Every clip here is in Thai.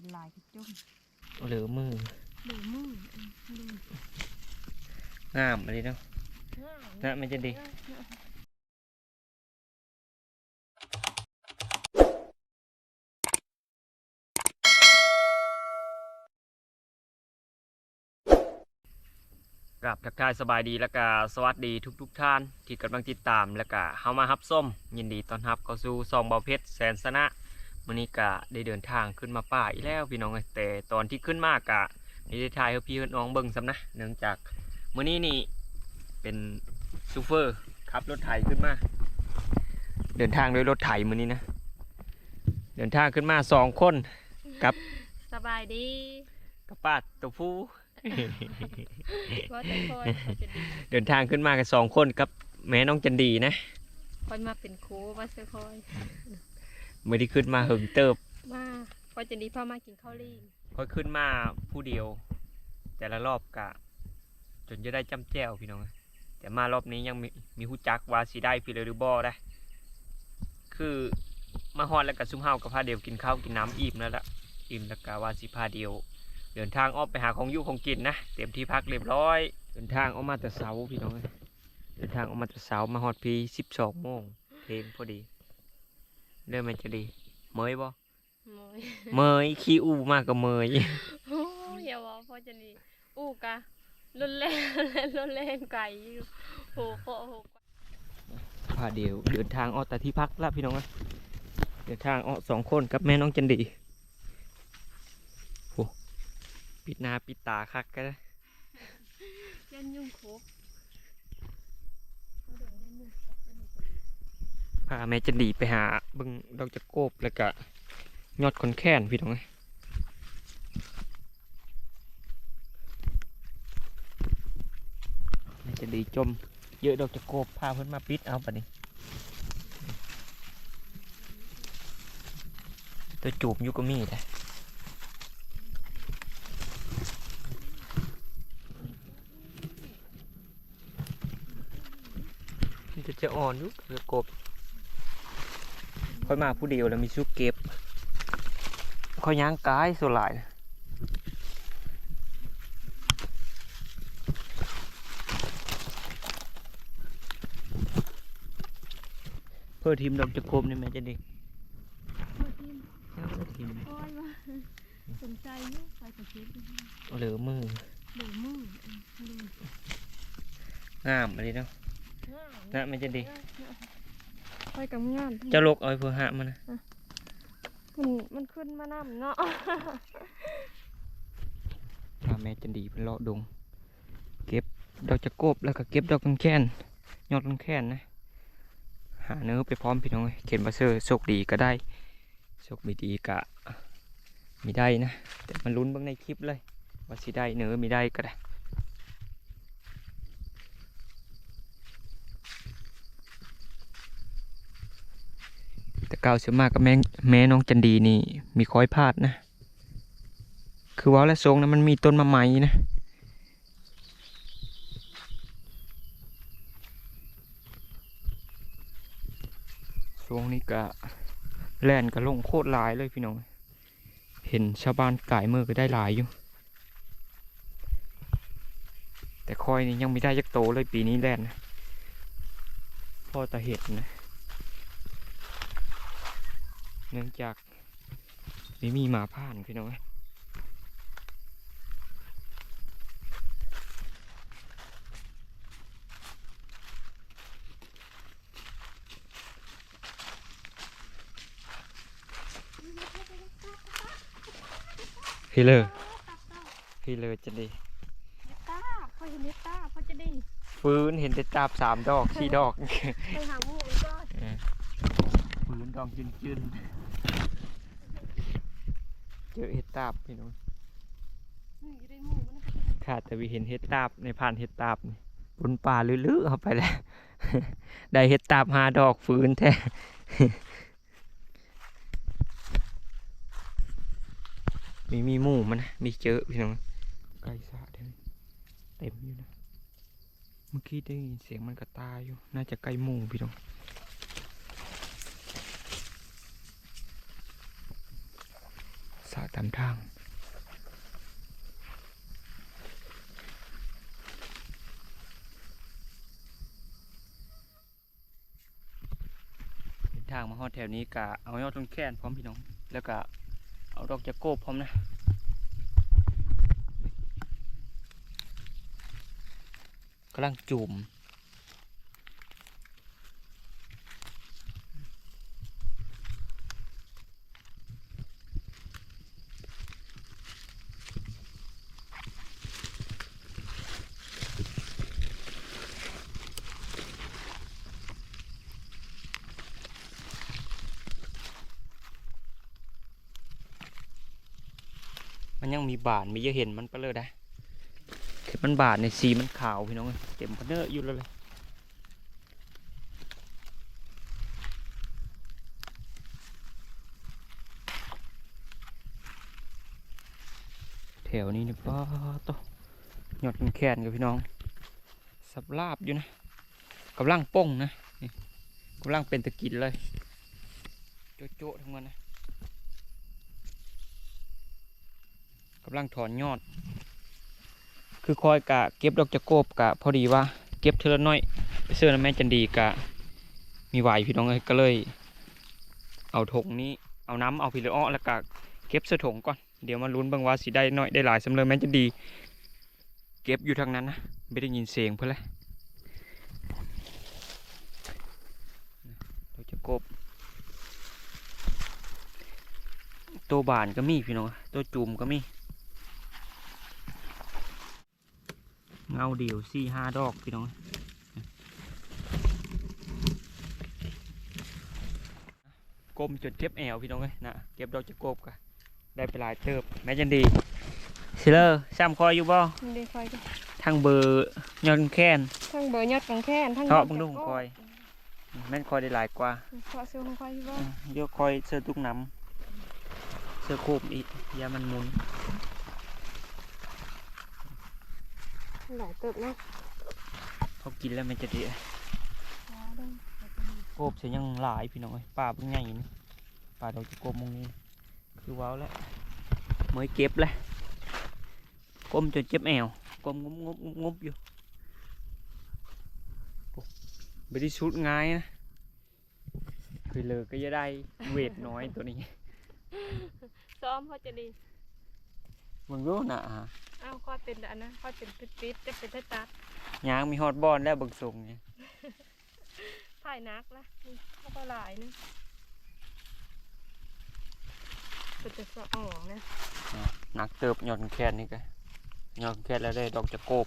เอาของอยู่ของกินหลายกระจุ่มเหลือมือเหลือมืออืมเหลืองามอะไรเนาะง่ายนะมันจะดีกับทักทายสบายดีแล้วก็สวัสดีทุกๆทท่าน ที่กำลังติดตามแล้วก็เข้ามาฮับส้ม ยินดีต้อนรับเข้าสู่ซองเบาเพชรแสนสนะ มื้อนี้ก็ได้เดินทางขึ้นมาป่าอีกแล้วพี่น้องเอ้ยแต่ตอนที่ขึ้นมากะนี่ได้ถ่ายให้พี่น้องเบิ่งซ้ำนะเนื่องจากมื้อนี้นี่เป็นซูเฟอร์ขับรถไถขึ้นมา เดินทางด้วยรถไถมื้อนี้นะ เดินทางขึ้นมาสองคนสบายดีกับป้าตัวผู้ว่าแต่คอยเขาจะดีเดินทางขึ้นมากันสองคนกับแม่น้องจันดีนะคอยมาเป็นครูมาเซอคอยไม่ได้ขึ้นมาหึงเติบมาคอยจะดีพามากินข้าวรีบค่อยขึ้นมาผู้เดียว แต่ละรอบกะ จนจะได้จำแจ้วพี่น้องแต่มารอบนี้ยังมีมีหูจักว่าสีได้พี่เลยหรือบอได้ คือมาฮอดแล้วกับซุ่มเฮากับพาเดียวกินข้าวกินน้ำอิ่มแล้วล่ะอิ่มแล้วก็ว่าสิพาเดียว เดินทางออกไปหาของอยู่ของกินนะเตรียมที่พักเรียบร้อย เดินทางออกมาแต่เสาพี่น้องเอ้ยเดินทางออกมาแต่เสามาฮอดพีสิบสองโมงเพลงพอดี เริ่มมันจะดีเมยบ่โมยเมยขี้อูมากกับเมยโอ้ยอย่าว่าพอจะดีอู้กะรุนแรงรุนแรงไก่อยู่โหโคโหพาเดียวเดินทางออกแต่ที่พักแล้วพี่น้องนะเดินทางออกสองคนกับแม่น้องจันดีโหปิดหน้าปิดตาคักกันนะยันยุ่งครบ พาแม่จันดีไปหาเบึงดอกจะโกบแล้วก็ยอดคนแค้นพี่น้องนะแม่จันดีจม เยอะดอกจะโกบพาเพิ่นมาปิดเอาปะนี่ตัวจูบอยู่ก็มีแต่มันจะจะอ่อนยุกเรือกบ ค่อยมาผู้เดียวแล้วมีชุกเก็บค่อยย่างกายส่วนหลายนะเพื่อทีมดอกจะกบนี่แม่จะดีมากินเพื่อทีมโอ้ยว่าสนใจอยุ่ไปกับคิดเหลือมือเหลือมืออืมเหลืองามอะไรเนาะง่ายนะมันจะดีค อยกับงานเจ้าลกเอาไว้เพื่อหามันนะมันมันขึ้นมาน้ำเนาะพาแม่จันดีเป็นเลาะดง เก็บดอกจะกบแล้วก็เก็บดอกกังแค้นยอดกังแค้นนะ หาเนื้อไปพร้อมพี่น้องเอ้ยเขียนมาเซอร์โชคดีก็ได้โชคไม่ดีกะมีได้นะ แต่มันลุ้นเบ้างในคลิปเลย ว่าสิได้เนื้อมีได้ก็ได้ เก่าเสียมากกับแม่แม่น้องจันดีนี่ มีคอยพลาดนะ คือว่าและทรงนะมันมีต้นมะไม้นะช่วงนี้ก็แล่นก็ลงโคตรหลายเลยพี่น้อง เห็นชาวบ้านกายมือก็ได้หลายอยู่ แต่คอยนี่ยังไม่ได้ยักโตเลยปีนี้แล่นนะพ่อตาเห็ดนะ เนื่องจากไม่มีหมาผ่านพี่น้องพี่เลอพี่เลอจะดีเนต้าพอเห็นเนต้าพอจะดีฟื้นเห็นแต่จับสามดอกสี่ดอกไปหาหมูอีก ก็ฟื้นดอกจืนจืนเจอเห็ดตาบพี่น้องนี่อยู่ในหมูมันนะขาดแต่วิเห็นเห็ดตาบในผ่านเห็ดตาบนี่บนป่าลื้อๆเข้าไปแล้ว ได้เห็ดตาบหาดอกฟื้นแท้มีมีหมูมันนะมีเจอพี่น้องไก่สะเต็มเต็มอยู่นะเมื่อกี้ได้ยินเสียงมันกระตายอยู่ น่าจะไก่หมูพี่น้อง สาตามทางเดินทางมาฮอดแถวนี้กะเอายอดต้นแค้นพร้อมพี่น้อง แล้วก็เอาดอกจะโกบพร้อมนะกำลังจุ่ม บานมีเยอะเห็นมันไปเลยได้เห็นมันบานในสีมันขาวพี่น้องเต็มพะเนอะอยู่แล้วเลยแถวนี้นี่ป้าโตยอดแขนกับพี่น้อง สับลาบอยู่นะกำลังป้งนะนกำลังเป็นตะกินเลย โจ๊ะโจ๊ะทั้งวันนะ กำลังถอนยอด คือคอยกะเก็บดอกจะโกบกะ พอดีว่าเก็บเทอละน้อยเสื้อนะแม่จันดีกะ มีไหวพี่น้องเลยก็เลย เอาถงนี้เอาน้ำเอาพี่ลอ้อแล้วกะเก็บเสื้อถงก่อนเดี๋ยวมาลุ้นเบางว่าสิได้น้อยได้หลายสำเร็จแม่นจะดี เก็บอยู่ทางนั้นนะไม่ได้ยินเสียงเพื่อนเลยเราจะกบตัวบานก็มีพี่น้องตัวจุ่มก็มี งาเดี่ยวสี่ห้าดอกพี่น้องกลมจนเก็บแอวพี่น้องเลยนะเก็บดอกจะกบกันได้ไปหลายเติบแม่จันดีซิเลอร์ซ้ำคอยอยู่บ่มันได้คอยกันทางเบอร์ยอนแค้นทั้งเบอร์ยอดกังแค้นทั้งเทาะบังดุงคอยแม่นคอยได้หลายกว่าเพาะซื้อของคอยที่ว่าอืมเดี๋ยกคอยเสื้อตุกน้ำเสื้อโคบอีกอยามันหมุน หลายเติบเนาะพอกินแล้วมันจะดีว้าเด้งโคบเสียยังหลายพี่น้องเอ้ยป่าเป็นไงนี่ป่าดอกจะโกบมงนี้ คือว้าวแล้วเมื่อเก็บเลยก้มจนเจ็บแอวก้มงุบงุบงุบงุบอยู่โอ้ไม่ได้ชุดง่ายนะคือเลยก็จะได้เวทน้อยตัวนี้ซ้อมเขาจะดีมึงรู้นะฮะ อ้าวคอยเป็นอันนะคอยเป็นปิดๆจะเป็นทัดตัดยางมีฮอตบอลแล้วเบิกส่งไงถ่ายนักละนี่เขาก็หลายนะเป็นจะสะอ่องนะหนักเติบหย่อนแขนนี่ก็หย่อนแขนแล้วได้ดอกจะโกบ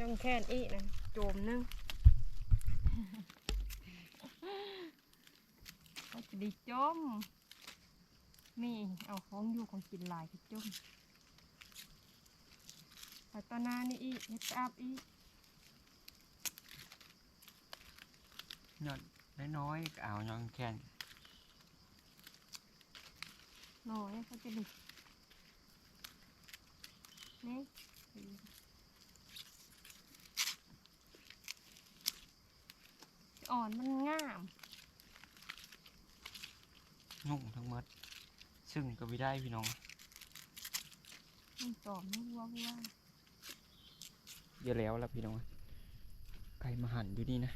ยังแค้นอีกนะโจมนึงเขาจะดีจมนี่เอาของอยู่ของกินหลายก็จม ไปตอนหน้านี่อีกเฮ็ดไปอาบอีกหย่อนน้อยๆก็เอาหย่อนแขนน้อยเขาจะดินี่อ่อนมันงามนุ่งทั้งหมดซึ่งก็ไม่ได้พี่น้องมันจอมมันวัววัว เยอะแล้วล่ะพี่น้องไก่มาหันอยู่นี่นะ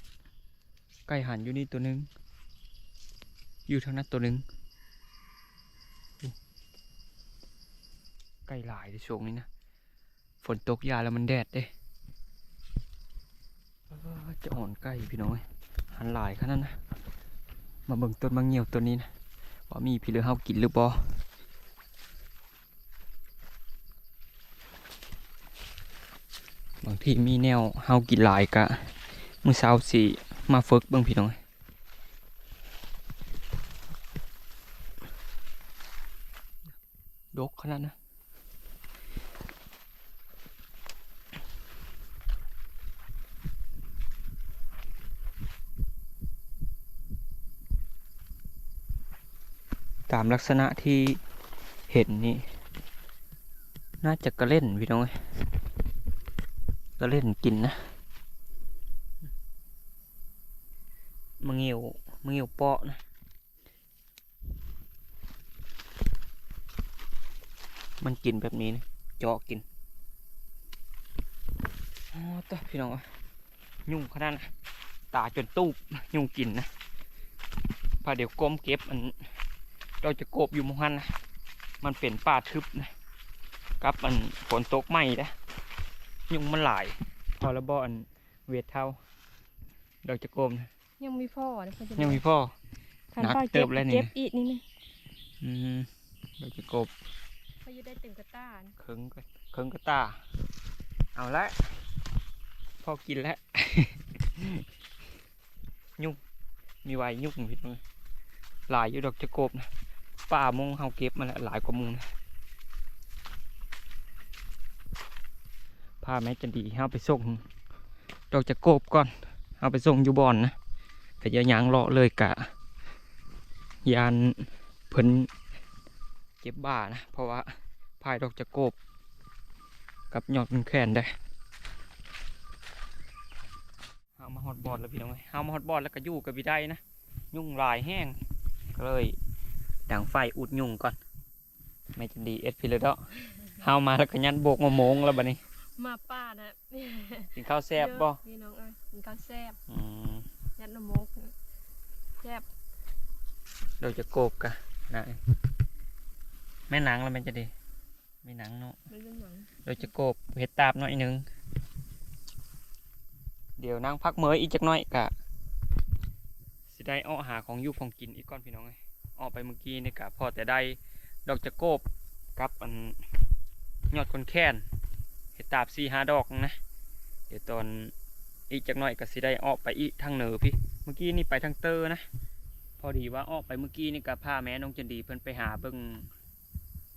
ไก่หันอยู่นี่ตัวหนึง อยู่ทางนั้นตัวหนึงไก่หลายในช่วงนี้นะฝนตกยาแล้วมันแดดเด้จะอ่อนไก่พี่น้องหันหลายขนาดนั้นนะมาเบิ่งต้นมะเงี่ยวตัวนี้นะว่ามีพี่เลือเฮากินหรือบ่บาง ที่มีแนวเฮากินหลายกะมือเช้าสิมาฝึกเบิ่งพี่น้องดกขนาดนะตามลักษณะที่เห็นนี่ น่าจะกระเล่นพี่น้องเอ้ย กระเล่นกินนะมังเงียวมังเงียวเปาะนะมันกินแบบนี้นะเจาะกินอ๋อตัวพี่น้องอ้ยยุ่งขนาดนะตาจนตูบยุ่งกินนะพาเดี๋ยวก้มเก็บอันเราจะโกบอยู่มหันนะมันเป็นป่าทึบนะกับอันฝนตกไหมนะ ยุ่งมันหลาย พอแล้วบ่อันเวทเท่าเราจะโกบนะยังมีพ่อนะพ่อจะยังมีพ่อคันหนักพ่อเติเจ็บบแล้วนี่เจ็บอีกนี่นะอืมเราจะโกบพ่อจะได้เต็มกระต้านเคิงก็เคิงก็ตา เอาละพอกินแล้ว ยุ่งมีไว้ยุ่งพี่น้องหลายอยู่ดอกจะโกบนะป่ามงเฮาเก็บมาแล้วหลายกว่ามุงนะ พาแม่จันดีเฮาไปส่งดอกจะโกบก่อน เอาไปส่งอยู่บ่อนนะแต่อย่ายางเลาะเลยกะ ยานเพิ่นเจ็บบ้านะ เพราะว่าพายดอกจะโกบ กับหยอดมันแขนได้เอามาฮอตบอดแล้วพี่น้องเอ้ยเอามาฮอตบอดแล้วก็ยู่กับพี่ได้นะ ยุ่งลายแห้งก็เลยดังไฟอุดยุ่งก่อน ไม่จะดีเอ็ดพี่เลยเด้อเฮามาแล้วก็ยันโบกมาโมงแล้วบัดนี้ มาป้านะกินข้าวแซ่บบ่พี่น้องเอ้ยกินข้าวแซ่บอืมยัดนมกแซ่บดอกจะโกบกะนะแม่หนังแล้วมันจะดีไม่หนังเนาะมันเป็นหยังเราจะโกบเห็ดตาบหน่อยหนึงเดี๋ยวนั่งพักเมยอีกจักหน่อยกะสิได้อ้อหาของอยุของกินอีกก้อนพี่น้องเลยออกไปเมื่อกี้นี่กะพอแต่ได้ดอกจะโกบกับอันยอดคนแค้น เห็ดตาบสี่ห้าดอกนะ เดี๋ยวตอนอีกจักหน่อยก็สิได้ออกไปอีกทางเหนือพี่ เมื่อกี้นี่ไปทางเตอร์นะ พอดีว่าออกไปเมื่อกี้นี่กะพาแม่น้องจันดีเพิ่นไปหาเบิ่ง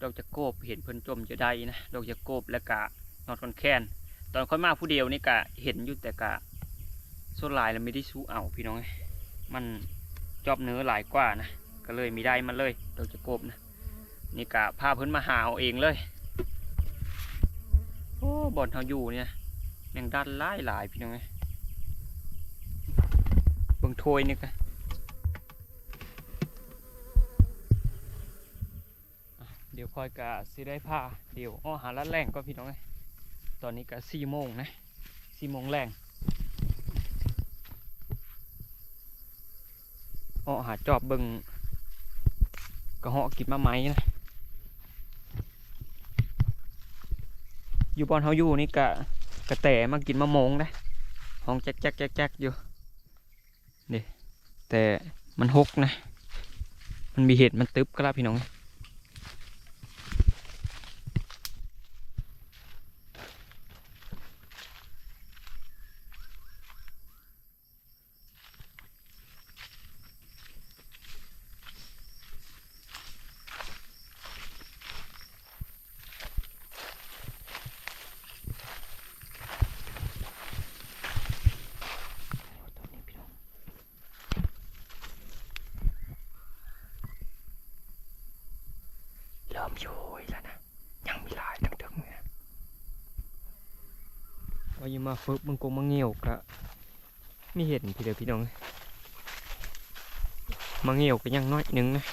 ดอกจะโกบเห็นเพิ่นจมจะได้นะ ดอกจะโกบและกะนอดคอนแค้นตอนค่อยมาผู้เดียวนี่กะเห็นอยู่แต่กะส่วนลายแล้วไม่ได้สู้เอาพี่น้องมันจอบเนื้อหลายกว่านะ ก็เลยมีได้มันเลยดอกจะโกบนะ นี่กะพาเพิ่นมาหาเอาเองเลย โอ้บ่อนเฮาอยู่เนี่ยแมงดันหลายหลายพี่น้องเอ้ยเบิ่งโทยนี่กะเดี๋ยวคอยกะสิได้ผ้าเดี๋ยวอ้อหาลัดแรงก็พี่น้องเอ้ยตอนนี้กะสี่โมงนะสี่โมงแรงอ้อหาจอบเบิงกระเหาะกิบมาไหมนะ อยู่บอนเฮาอยู่นี่กะกะแตมากินมะมงนะห้องแจ๊กแจ๊กแจ๊กแจ๊กอยู่นี่แต่มันหกนะ มันมีเห็ดมันตึบกระลาพี่น้องเอ้ย ตัวนี้พี่น้องเริ่มโยยแล้วนะ ยังมีหลายตั้งถึงเนี่ยว่ายัง มาฝึกมึงกงมาเงี่ยวกะไม่เห็นพี่เดียวพี่น้องมาเงี่ยวก็ยังน้อยหนึงนะ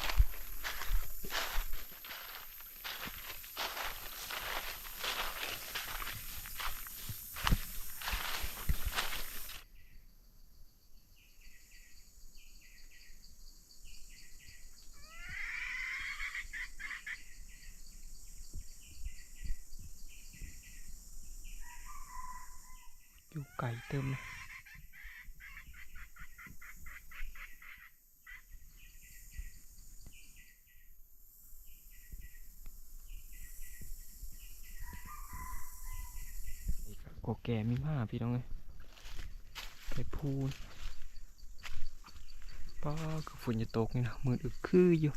กแก่มีมาพี่น้องเลยไปพูนป้าคือฝนจะตกนี่นะมืออึกคืออยู่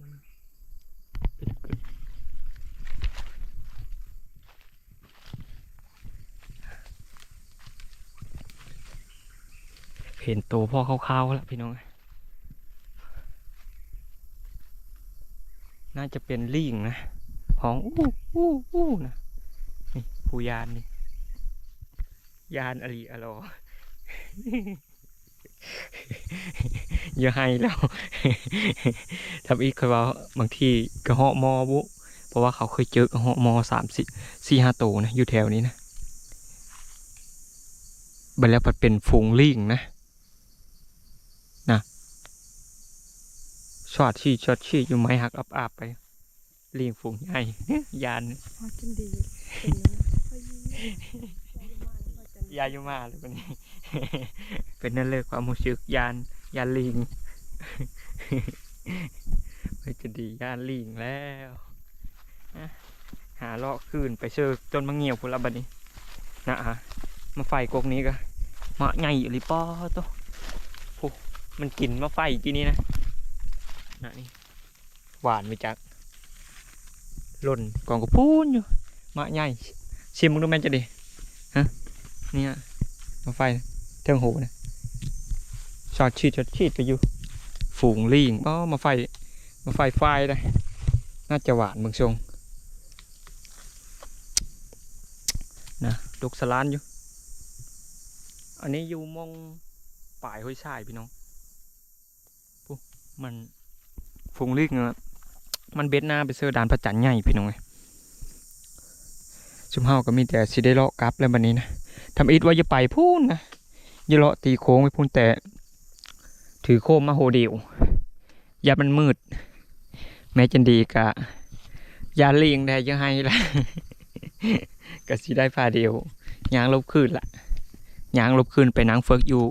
มันเห็นโตวพ่อคร่าวๆแล้วพี่น้อง น่าจะเป็นลิงนะห้องอู้อู้อู้นะนี่ผู้ยานนี่ ยานอลีอลอ อย่าให้แล้วทำอีกเคยว่าบางทีกระเหาะมอบุ เพราะว่าเขาเคยเจอกระเหาะมอสามสี่สี่ห้าตัวนะ อยู่แถวนี้นะบัดแล้วปัดเป็นฝูงลิงนะนะชอดชี้ชอดชี้อยู่ไม้หักอับอาบไปลิงฝูงใหญ่ยานพอจันดี ยิ้มพอจันดียายุมาเลยวันนี้เป็นนั่นเลยความรู้สึกยานยานลิงไม่จะดียานลิงแล้วหาเลาะคืนไปเชิญจนมาเงียวพุนละบัดนี้นะฮะมาไฟกกนี้ก็มาใหญ่หรือป้อโตะโอ้มันกินมาไฟกี่นี้นะนะนี่หวานไปจักหล่นกองกระพูนอยู่มาใหญ่ชิมมึงดูแม่จะดี เนี่ยมาไฟเทิงหูนะชอดชีดชอดชีดไปอยู่ ฝูงลิงอ๋อมาไฟมาไฟไฟได้น่าจะหวานเมืองชงนะลูกสลานอยู่ อันนี้อยู่มองป่ายห้วยชายพี่น้องปุ๊มันฝูงลิงอะมันเบ็ดหน้าไปเสื้อดานพระจันทร์ใหญ่พี่น้องไงชุมเฮาก็มีแต่สิได้เลาะกลับแล้วบัดนี้นะ ทำอิดว่าจะไปพูนนะย่าเลาะตีโค้งไปพูนแต่ ถือโคมมาโหเดียว ยามันมืด แม้จันดีกะยาเลียงได้ยังให้ละก็สิได้พาเดียวยางลบคืนละยางลบคืนไปนางเฟิกอยู่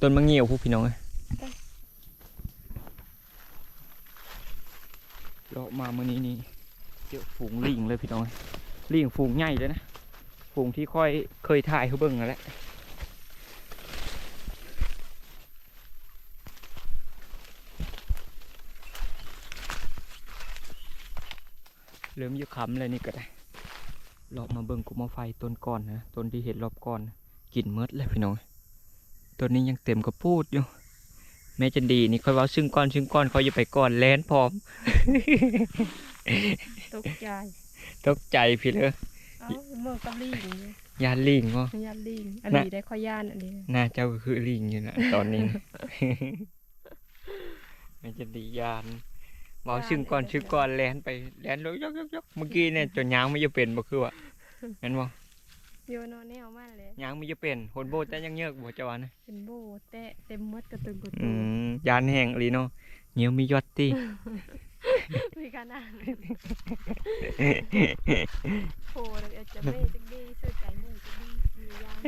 ต้นมะเงี่ยวพวกพี่น้องเอ้ยเลาะมาเมื่อนี้นี่เจอฝูงลิงเลยพี่น้องเอ้ยลิงฝูงใหญ่เลยนะ งที่ค่อยเคยถ่ายเขาเบิ่งนั่นแหละเริ่มอยุค้ำเลยนี่ก็ได้รอบมาเบิ่งกุมาไฟต้นก่อนนะต้นที่เห็นรอบก่อนนะกินเมดเลยพี่น้องต้นนี้ยังเต็มกระพูดอยู่แม่จันดีนี่ค่อยเว่าซึ่งก้อนซึ่งก้อนเขาอย่าไปก่อนแลนพร้อม ตกใจ ตกใจพี่เลย เอ้าเมืองกับลิงเนี่ยยานลิงวะมันยันลิงอันน่ะนี้ได้ข้อย่านอันนี้หน้าเจ้าก็คือลิงอยู่นะตอนนี้นะแม่จันดียานเมาซึ่งก้อนซึ่งก้อนแลนไปแลนลงยกยกยกเมื่อกี้เนี่ยจนยางไม่จะเป็นบ่คือวะเห็นบ่โยนเอาแนวมาเลยยางไม่จะเป็นหนโบแต่ยังเยอะบ่จะว่านะเป็นโบแตะเต็มหมดกระตุนกระอืตุนมยานแห้งอีหลีเนาะเหนียวมียอดตี มีการอ่านโหเราจะไม่จะดีเสื้อใจหนึ่งจะดีมียาน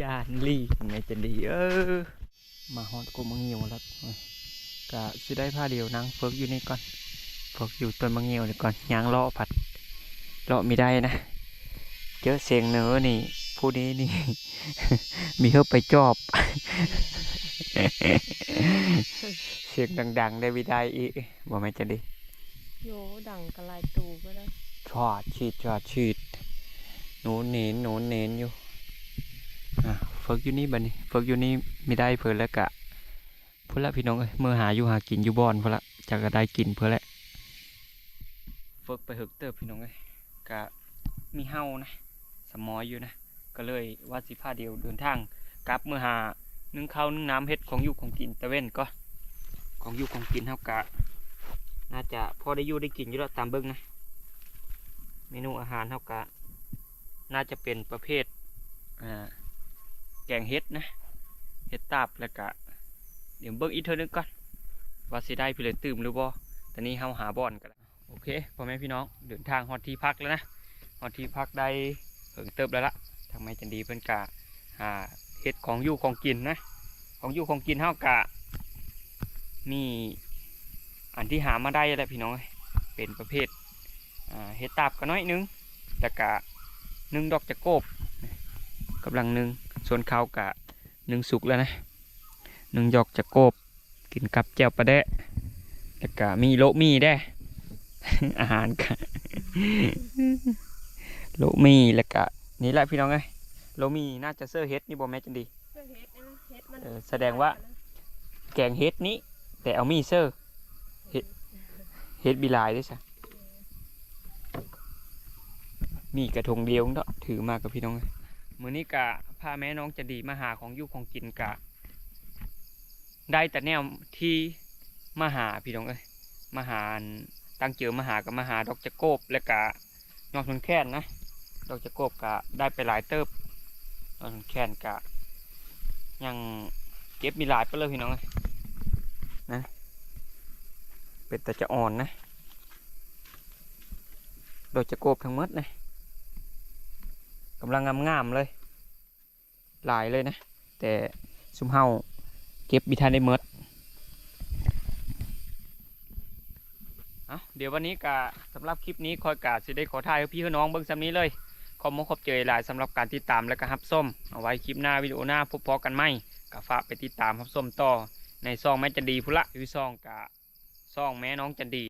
ยานลีแม่จันดีเออ มาฮอดกูมังเงียวแล้วโอ้ยกะสิได้ผ้าเดียวนั่งเฟิกอยู่นี่ก่อนเฟิกอยู่ต้นมังเงียวนี่ก่อนยางเลาะผัดเลาะไม่ได้นะ เจอเสียงเนื้อนี่ผู้นี้นี่ มีเฮาไปจอบ เสียงดัง ๆ ได้วิได้อีกบ่แม่นจะดีโยดังกระลายตูก็ได้ชอดฉีดชอดฉีดหนูเนนหนูเนนอยู่อะเฟิกอยู่นี่บัดนี้เฟิกอยู่นี่ไม่ได้เพิ่นแล้วกะพุ่นละพี่น้องเอ้ยเมื่อหาอยู่หากินอยู่บ่อนพุ่นละจะก็ได้กินเพิ่นแหละเฟิกไปหึกเติบพี่น้องเอ้ยกะมีเฮานะสมอยอยู่นะก็เลยว่าสิพาเดียวเดินทางกลับเมื่อหา นึ่งข้าวนึ่งน้ำเฮ็ดของอยู่ของกินตะเว้นก็ ของอยู่ของกินเฮากะน่าจะพอได้อยู่ได้กินอยู่แล้วตามเบิ่งนะ เมนูอาหารเฮากะน่าจะเป็นประเภทแกงเฮ็ดนะเฮ็ดตาบแล้วก็เดี๋ยวเบิ่งอีกเท่านึงก่อนว่าสิได้พี่เลยตื่มหรือบ่ตอนนี้เฮาหาบ่อนกันโอเคพ่อแม่พี่น้องเดินทางฮอดที่พักแล้วนะฮอดที่พักได้เพิ่งเติบแล้วละทางแม่จันดีเพิ่นกะหา เฮ็ดของอยู่ของกินนะ ของอยู่ของกินเฮากะ มีอันที่หามาได้แหละพี่น้องเป็นประเภทเห็ดตาบก็น้อยหนึงแต่กะหนึ่งดอกจะโกบกำลังหนึ่งส่วนเขากะหนึ่งสุกแล้วนะหนึ่งดอกจะโกบ กินกับแจ่วปลาแดะแล้วก็มีโลมีได้อาหารกะโลมีแล้วก็นี่แหละพี่น้องเอ้ ยโละมีน่าจะเซอร์เฮ็ดนี่บ่แม่จันดีเสื้อเฮ็ดนะเฮ็ดมันเออแสดงว่า แกงเฮ็ดนี้ แต่เอามีเซอร์เฮ็ดเฮ็ดบีลายด้วยซะมีกระทงเดียวเนาะถือมากับพี่น้องเลยมื้อนี้กะพาแม่น้องจะดีมาหาของอยู่ของกินกะ ได้แต่แนวที่มาหาพี่น้องเอ้ยมาหาอันตั้งเจอมาหากับมาหาดอกจะโกบและกะนอกทนแค้นนะดอกจะโกบกะได้ไปหลายเติบ นอกทนแค้นกะยังเก็บมีหลายไปเลยพี่น้องเอ้ยนะ เป็นแต่จะอ่อนนะ โดยจะโกบทั้งหมดนะกำลังงามๆเลย หลายเลยนะ แต่ซุมเฮาเก็บบิทันได้หมดเดี๋ยววันนี้กะสำหรับคลิปนี้คอยกะสิได้ขอทายให้พี่ให้น้องเบิ่งซ้ำนี้เลย ขอบมขอบเจอหลายสำหรับการติดตามและก็รับส้มเอาไว้คลิปหน้าวิดีโอหน้าพบพอกันไหมก็ฝากไปติดตามรับส้มต่อในซองแม่จันดีพุละวิซองกะซองแม่น้องจันดี